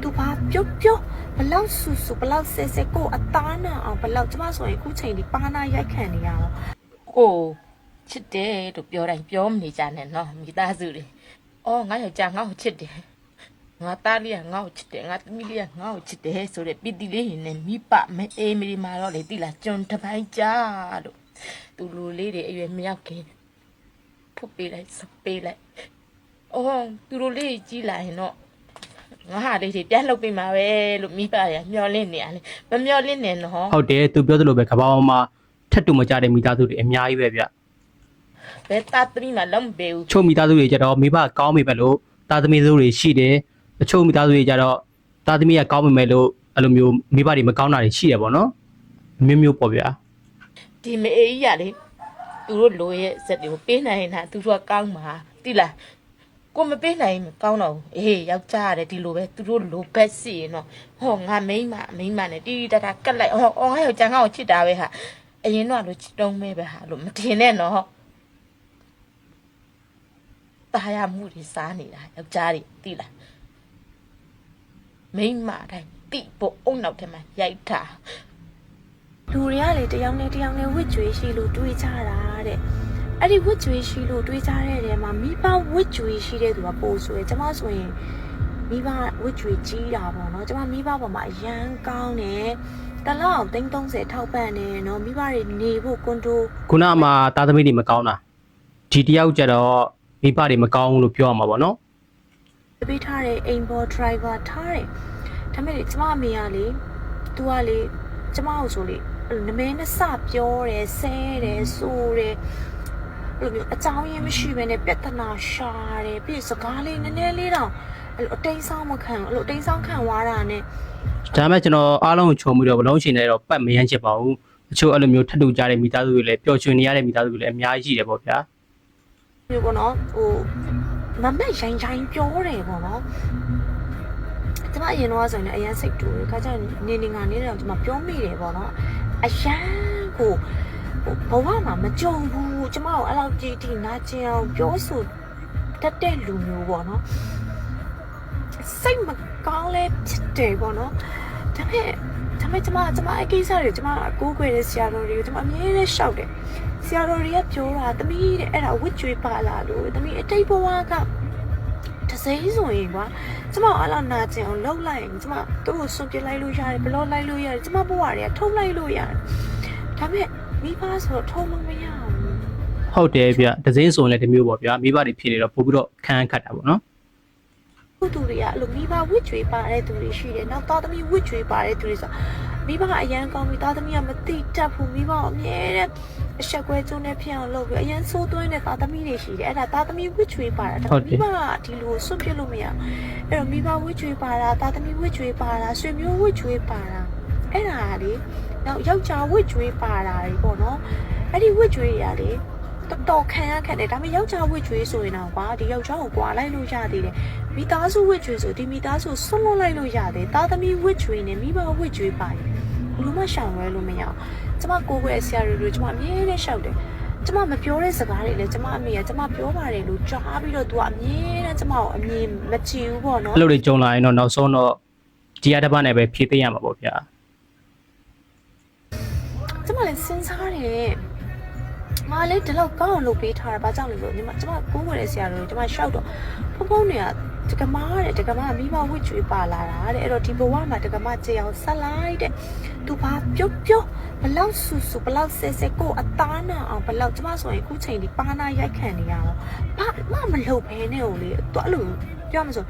သူဘာပြောပြောဘလောက်ဆူဆူဘလောက်ဆဲဆဲကိုအသားနာအောင်ဘလောက်ကျမဆိုရင်အခုချိန်ဒီပါနာရိုက်ခံနေရတော့ကိုချစ်တယ်လို့ပြောတိုင်းပြောမနေကြနဲ့နော်မိသားစုတွေအော်ငါယောက်ျားငါ့ကိုချစ်တယ်ငါသားလေးကငါ့ကိုချစ်တယ်ငါသမီးလေးကငါ့ကိုချစ်တယ်ဆိုတဲ့ပီတိလေးရင်နဲ့မိပမအေးမီမာတော့လေတိလာကျွန်တစ်ပိုင်းကြာလို့သူလူလေးတွေအရွယ်မရောက်ခင်ဖုတ်ပေးလိုက်စပေးလိုက်အော်သူတို့လေးကြီးလာရင်တော့ ငါဟာလေးတွေပြန်လှုပ်ပေးမှာပဲလို့မိပရမျောလင့်နေရလေမမျောလင့်နဲ့နော်ဟုတ်တယ်သူပြောသလိုပဲကဘာပေါ်မှာထက်တူမကြတဲ့မိသားစုတွေအများကြီးပဲဗျဘယ်သားသမီးမှလုံးမပေးဘူးချို့မိသားစုတွေကြတော့မိဘကောင်းမိပဲလို့သားသမီးစုတွေရှိတယ်တချို့မိသားစုတွေကြတော့သားသမီးကကောင်းမိမယ်လို့အဲ့လိုမျိုးမိဘတွေမကောင်းတာတွေရှိတယ်ပေါ့နော်အမျိုးမျိုးပေါ့ဗျာဒီမအေးကြီးရလေသူတို့လိုရဲ့ဇက်တွေကိုပေးနိုင်ရင်ဟာသူတို့ကကောင်းမှာတိလား ကိုမပေးနိုင်ရင်မကောင်းတော့ဘူးအေးယောက်ျားရတယ်ဒီလိုပဲသူတို့လိုဘက်စီရင်တော့ဟောငါမိန်းမမိန်းမနဲ့တီတီတတာကတ်လိုက်ဟောအော်ငါယောက်ျားငါ့ကိုချစ်တာပဲဟာအရင်တော့လိုချစ်တုံးမဲပဲဟာလို့မတင်နဲ့နော်ตายရမှုတွေစားနေတာယောက်ျားတွေတိလားမိန်းမတိုင်းတိဖို့အုံနောက်ထဲမှာရိုက်တာ လူတွေကလေတယောက်နဲ့တယောက်နဲ့ဝစ်ကြွေရှိလို့တွေးကြတာတဲ့ အဲ့ဒီဝစ်ကြွေရှိလို့တွေးကြတဲ့နေရာမှာမိဘဝစ်ကြွေရှိတဲ့သူကပို့ဆိုရယ်ကျမဆိုရင်မိဘဝစ်ကြွေကြီးတာပေါ့နော်ကျမမိဘပေါ်မှာအရန်ကောင်းတယ်တလောက်သိန်း30ထောက်ပံ့နေနော်မိဘတွေနေဖို့ကွန်ဒိုခုနကမှသားသမီးတွေမကောင်းတာဒီတယောက်ကြတော့မိဘတွေမကောင်းဘူးလို့ပြောရမှာပေါ့နော်ပေးထားတဲ့အိမ်ပေါ် driver ထားတယ်ဒါပေမဲ့ကျမအမေကလေသူကလေကျမကိုဆိုလေအဲ့လိုနမဲနဲ့စပြောတယ်ဆဲတယ်ဆိုတယ်အဲ့ လိုမျိုးအကြောင်းရင်းမရှိဘဲနဲ့ပြဿနာရှာတယ်ပြီးစကားလေးနည်းနည်းလေးတော့အဲ့လိုအတိမ်ဆောင်မခံဘူးအဲ့လိုအတိမ်ဆောင်ခံသွားတာနဲ့ဒါပေမဲ့ကျွန်တော်အားလုံးကိုခြုံပြီးတော့ဘလုံးရှင်နဲ့တော့ပတ်မရမ်းချစ်ပါဘူးအချို့အဲ့လိုမျိုးထပ်တူကြတဲ့မိသားစုတွေလည်းပျော်ရွှင်နေရတဲ့မိသားစုတွေလည်းအများကြီးရှိတယ်ပေါ့ဗျာမျိုးပေါ့နော်ဟိုမမက်ရိုင်းရိုင်းပြောတယ်ပေါ့နော်ကျမအရင်တော့ဆိုရင်လည်းအရန်စိတ်တူတယ်ခါကျရင်နေနေငါနေတယ်ကျမပြောမိတယ်ပေါ့နော်အရန်ကိုဟို ဘဝမှာမကြုံဘူးကျမကိုအဲ့လောက်ကြည်တီနာကျင်အောင်ပြောဆိုတတ်တဲ့လူမျိုးပေါ့နော်စိတ်မကောင်းလဲဖြစ်တယ်ပေါ့နော်ဒါပေမဲ့ဒါပေမဲ့ကျမကျမအကိစ္စတွေကျမအကိုးကွယ်တဲ့ဆရာတော်တွေကိုကျမအမြဲတမ်းရှောက်တယ်ဆရာတော်တွေကပြောတာသမီးတဲ့အဲ့ဒါဝစ်ကြွေးပါလာလို့သမီးအတိတ်ဘဝကတစိမ့်ဆိုရင်ကွာကျမအလားနာကျင်အောင်လှုပ်လိုက်ရင်ကျမသူ့ကိုဆွန့်ပစ်လိုက်လို့ရတယ်ဘလော့လိုက်လို့ရတယ်ကျမဘဝတွေကထုံလိုက်လို့ရတယ်ဒါပေမဲ့ မိဘဆိုတော့ထုံလို့မရဘူးဟုတ်တယ်ဗျဒဇင်းဆိုရင်လည်းဒီမျိုးပေါ့ဗျာမိဘတွေဖြစ်နေတော့ပို့ပြီးတော့ခန်းခတ်တာပေါ့နော်ခုသူတွေကအဲ့လိုမိဘဝစ်ကြွေးပါတဲ့သူတွေရှိတယ်နောက်သားသမီးဝစ်ကြွေးပါတဲ့သူတွေဆိုမိဘကအရန်ကောင်းပြီသားသမီးကမတိတတ်ဘူးမိဘကအမြဲတမ်းအဆက်ကွဲကျုံးနဲ့ဖြစ်အောင်လုပ်ပြီးအရန်ဆိုးသွင်းတဲ့သားသမီးတွေရှိတယ်အဲ့ဒါသားသမီးဝစ်ကြွေးပါတာဒါပေမဲ့မိဘကဒီလိုဆွတ်ပြစ်လို့မရဘူးအဲ့တော့မိဘဝစ်ကြွေးပါတာတာသမီဝစ်ကြွေးပါတာဆွေမျိုးဝစ်ကြွေးပါတာ အဲ့ဒါကလေနောက်ယောက်ျားဝစ်ကြွေးပါတာတွေပေါ့နော်အဲ့ဒီဝစ်ကြွေးတွေကလေတော်တော်ခံရခက်တယ်ဒါပေမဲ့ယောက်ျားဝစ်ကြွေးဆိုရင်တော့ကွာဒီယောက်ျားကိုကွာလိုက်လို့ရသေးတယ်မိသားစုဝစ်ကြွေးဆိုဒီမိသားစုဆွလွန်လိုက်လို့ရတယ်တာသမီဝစ်ကြွေးနဲ့မိဘဝစ်ကြွေးပါရင်ဘလို့မှရှောင်ရဲလို့မရအောင်ကျမကိုယ်ွယ်ဆရာတွေတို့ကျမအမြဲတမ်းရှောက်တယ်ကျမမပြောတဲ့စကားတွေလည်းကျမအမေကကျမပြောပါတယ်လို့ကြားပြီးတော့ तू ကအမြဲတမ်းကျမကိုအမြင်မချီဘူးပေါ့နော်အဲ့လိုတွေကြုံလာရင်တော့နောက်ဆုံးတော့ဒီရတစ်ပတ်နဲ့ပဲဖြည့်သိရမှာပေါ့ဗျာ ကျမလည်းစဉ်းစားတယ်မလေးဒီလောက်ကောင်းအောင်လုပ်ပေးထားတာဘာကြောင့်လဲဆိုညီမကျမကိုးဝယ်တဲ့ဆရာတော်ကိုကျမရှောက်တော့ဖုန်းဖုန်းတွေကတကမားတဲ့တကမားမိဘဝစ်ကျွေးပါလာတာတဲ့အဲ့တော့ဒီဘဝမှာတကမားကြေအောင်ဆက်လိုက်တဲ့သူဘာပြုတ်ပြုတ်ဘလောက်ဆူဆူဘလောက်ဆဲဆဲကိုအသားနာအောင်ဘလောက်ကျမဆိုရင်အခုချိန်ဒီပါနာရိုက်ခံနေရတော့ဘာမှမလုပ်ဘဲနဲ့ဟိုလေသူအဲ့လိုပြောမှဆို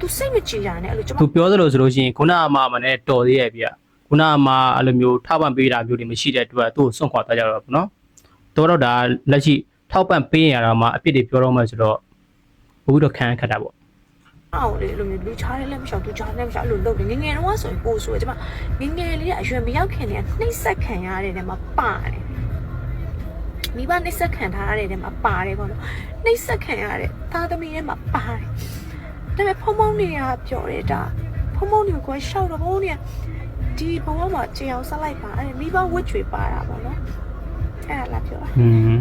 သူစိတ်မကြည်တာနဲ့အဲ့လိုကျမသူပြောသလိုဆိုလို့ရှိရင်ခုနအမမနဲ့တော်သေးရဲ့ဗျ ခုနအမအဲ့လိုမျိုးထောက်ပံ့ပေးတာမျိုးတွေမရှိတဲ့အတွက်သူ့ကိုစွန့်ခွာသွားကြတော့ပေါ့နော်တော်တော့ဒါလက်ရှိထောက်ပံ့ပေးရတာမှအပြစ်တွေပြောတော့မှဆိုတော့ဘူးတော့ခံခတ်တာပေါ့အောင်လေလိုမျိုးလူချားလေးလည်းမရှောင်သူချားလည်းမရှောင်အဲ့လိုလုပ်တယ်ငယ်ငယ်တော့ဆိုရင်ပို့ဆိုရကျမငယ်ငယ်လေးကအရွယ်မရောက်ခင်တည်းကနှိမ့်ဆက်ခံရတဲ့နေရာမှာပါတယ်မိဘနှိမ့်ဆက်ခံထားရတဲ့နေရာမှာပါတယ်ပေါ့နော်နှိမ့်ဆက်ခံရတဲ့သားသမီးထဲမှာပါတယ်ဒါပေမဲ့ဖုံဖုံတွေကပြောတယ်ဒါ ဖုံဖုံတွေကရှောက်တော့ဖုံဖုံတွေကဒီဘဝမှာကြေအောင်ဆက်လိုက်ပါအဲ့မိဘဝစ်ချွေပါတာပေါ့နော်အဲ့ဒါလားပြောတာဟွန်း